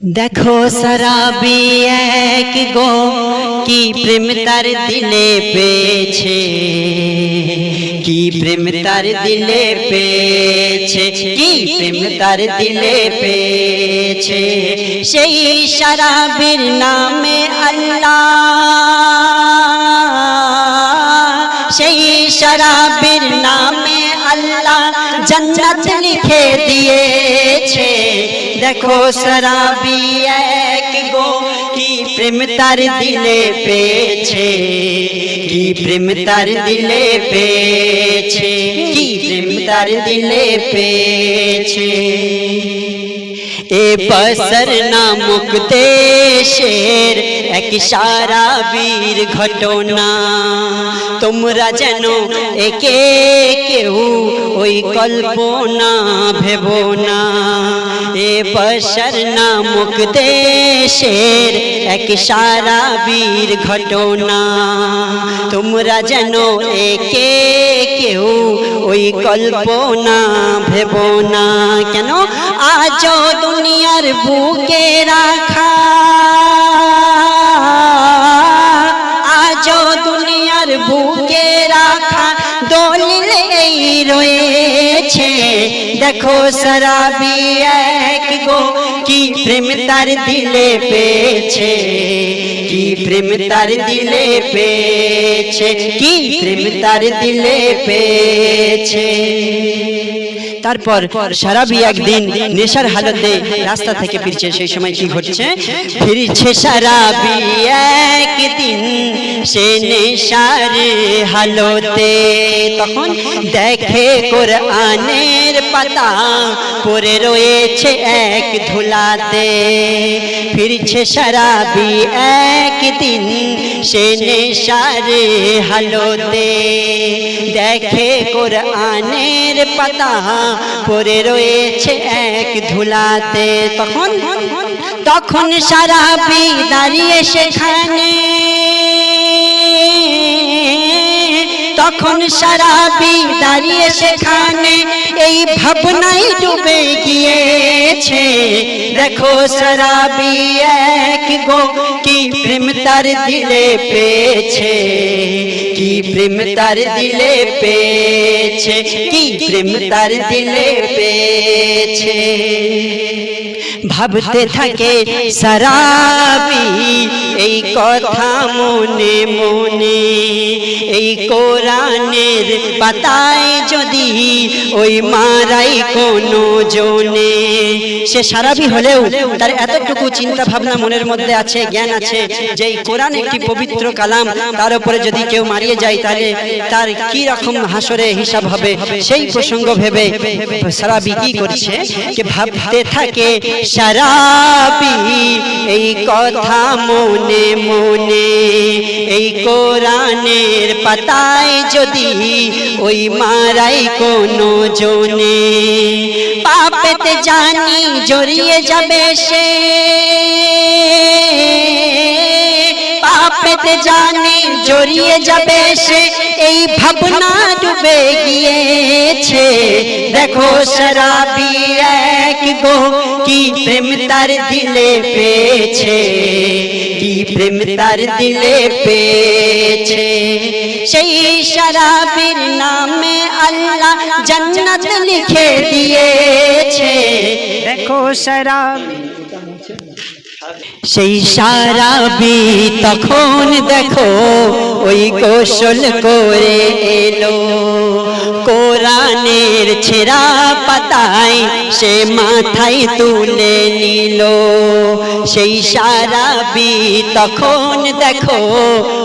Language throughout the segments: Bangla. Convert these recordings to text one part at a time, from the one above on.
দেখো সারাবি এক গো, কি প্রেম তার দিলে পেয়েছে। কি প্রেম তার দিলে পেয়েছে, কি প্রেম তার দিলে পেয়েছে। সেই সারাবির নামে আল্লাহ, সেই শরাবের নামে আল্লাহ জন্নত লিখে দিয়েছে। দেখো শরাবি এক গো কি প্রেম তার দিলে পেয়েছে কি প্রেম তার দিলে পেয়েছে কি প্রেম তার দিলে পেয়েছে এ বসর নামক দেশের এক সারা বীর ঘটনা তোমরা যেন একে কেউ ওই কল্পনা ভেব না এ বসর নামক দেশের এক সারা বীর ঘটনা। তোমরা যেন একে কেউ ওই কল্পনা ভেব না। কেন? আজ দুনিয়ার বুকে রাখা। দেখো সরাবি এক গো, কি প্রেম তার দিলে পেয়েছে, কি প্রেম তার দিলে পেয়েছে, কি প্রেম তার দিলে পেয়েছে। তারপর সারাবি একদিন নেশার হালতে রাস্তা থেকে ফিরছে, সেই সময় কি ঘটছে? ফিরছে সারাবি একদিন সে নেশার হালতে, তখন দেখে কোরআনের পাতা পরে রয়েছে এক ধুলাতে। ফিরছে সারাবি একদিন সে নেশার হালতে। দেখে কোরআনের পাতা পরে রয়েছে এক ধুলাতে। তখন তখন সারাবি দাঁড়িয়ে সেখানে তখন সারাবি দাঁড়িয়ে সেখানে, এই ভাবনাই ডুবে গিয়েছে। দেখো সারাবি এক গো, কি প্রেম তার দিলে পেয়েছে। কি প্রেম তার দিলে পেয়েছে, কি প্রেম তার দিলে পেয়েছে। ভাবতে থাকে সারাবি এই কথা মনে মনে কোরআনের পাতায় যদি ওই মারাই কোনো জনে। সে সারাবি হলেও তার এতটুকু চিন্তা ভাবনা মনের মধ্যে আছে, জ্ঞান আছে যে কোরআন একটি পবিত্র কালাম, তার উপরে যদি কেউ মারিয়ে যায় তাহলে তার কি রকম হাসরে হিসাব হবে সেই প্রসঙ্গ ভেবে সারাবি কি করছে? যে ভাবতে থাকে, সারাবি, এই কথা মনে মনে, এই কোরআনের পাতায় যদি ওই মারাই কোনো জনে, পাপেতে জানি জড়িয়ে যাবে সে। পাপেতে জানি জড়িয়ে যাবে সে, এই ভাবনা ডুবে গিয়েছে। দেখো শরাবি এক গো, কি প্রেম তার দিলে পেয়েছে, কি প্রেম তার দিলে পেয়েছে। সেই শরাবির নামে আল্লাহ জন্নত লিখে দিয়েছে। দেখো শরাব। সেই সারাবি তখন দেখো ওই কৌশল করে এলো। কোরআনের ছেঁড়া পাতায় সে মাথায় তুলে নিল। সেই সারাবি তখন দেখো,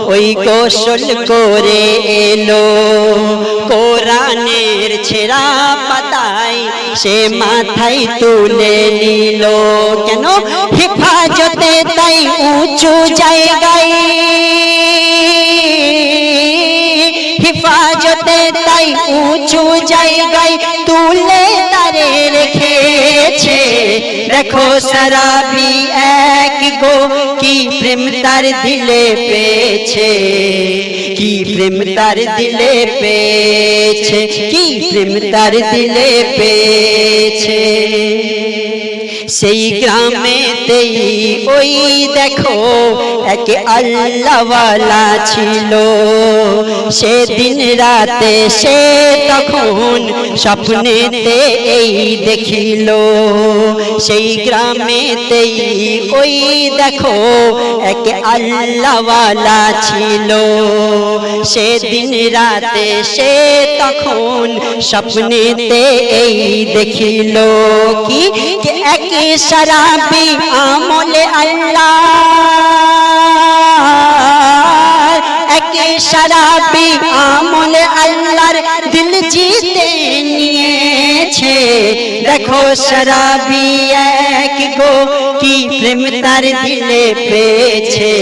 ওই কৌশল করে এলো। কোরআনের ছেঁড়া পাতায় সে মাথায় তুলে নিল। কেন? হেফাজতে তাই উঁচু জায়গায় উঁচু জায়গায় তুলে তারে রেখেছে। দেখো সারাবি এক গো, কি প্রেম তার দিলে পেয়েছে। কি প্রেম তার দিলে পেয়েছে, কি প্রেম তার দিলে পেয়েছে। সেই গ্রামেতেই ওই দেখো এক আল্লাহওয়ালা ছিল। সেদিন রাতে সে তখন স্বপ্নেতে এই দেখিল। সেই গ্রামেতেই ওই দেখো, এক আল্লাহওয়ালা ছিল। সেদিন রাতে সে তখন স্বপ্নেতে এই দেখিল। কি এক শরাবি আমলে আল্লাহ। এক শরাবি আমলে আল্লাহর দিল জিতে নিয়েছে। দেখো শরাবি এক গো, কি প্রেম তার দিলে পেয়েছে।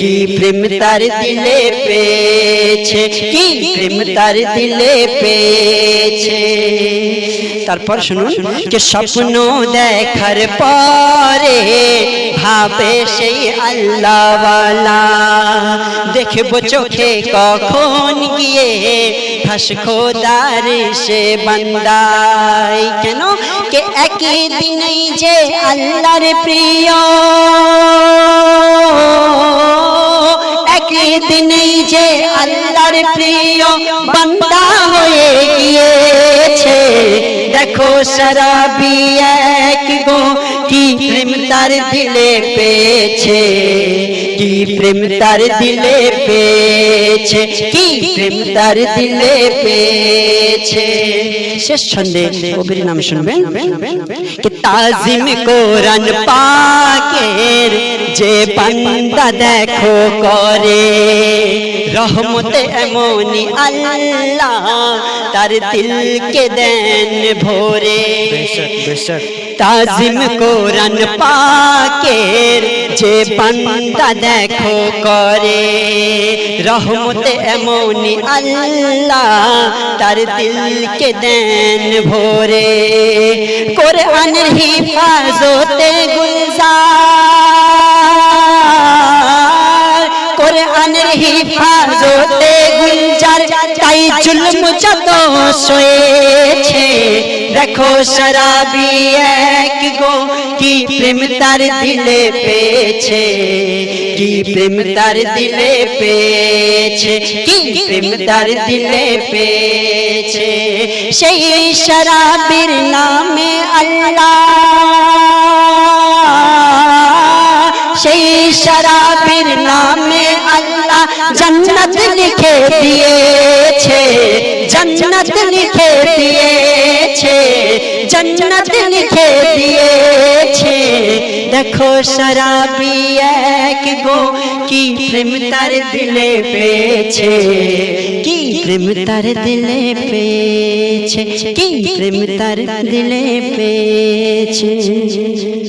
কি প্রেম তার দিলে পেয়েছে, কি প্রেম তার দিলে পেয়েছে। তারপর শুনুন যে স্বপ্ন দেখার পরে ভাবে সেই আল্লাহওয়ালা। দেখব চোখে কখন গিয়ে ফাঁস খোদার সে বান্দাই। কেন? কে একই দিনেই যে আল্লাহর প্রিয়। একই দিনেই যে আল্লাহর প্রিয় বান্দা হয়ে গিয়েছে। দেখো শরাবি এক গো কি প্রেম তার দিলে পেয়েছে? কি প্রেম তার দিলে পেয়েছে? কি প্রেম তার দিলে পেয়েছে? শেষ ছন্দে কবির নাম শুনবেন? কি তাজিম কোরআন পাকের যে বান্দা দেখো করে। রহমতে এমনই আল্লাহ তার দিলকে দেন ভোরে। তাজিম কোরআন পাকের যে বান্দা দেখো করে, রহমতে এমনই আল্লাহ তার দিলকে দেন ভোরে। কোরআনের হিফাজতে গুলজার, কোরআনের হিফাজতে গুলজার তাই জুলম যত সয়েছে। দেখো শরাবি এক গো, কি প্রেম তার দিলে পেয়েছে। কি প্রেম তার দিলে পেয়েছে, কি প্রেম তার দিলে পেয়েছে। সেই শরাবির নামে আল্লাহ। সেই শরাবির নামে আল্লাহ জন্নত লিখে দিয়েছে জন্নত লিখে দিয়েছে জন্নত লিখে দিয়েছে দেখো শরাবি এক গো কি প্রেম তার দিলে পেয়েছে কি প্রেম তার দিলে পেয়েছে কি প্রেম তার দিলে পেয়েছে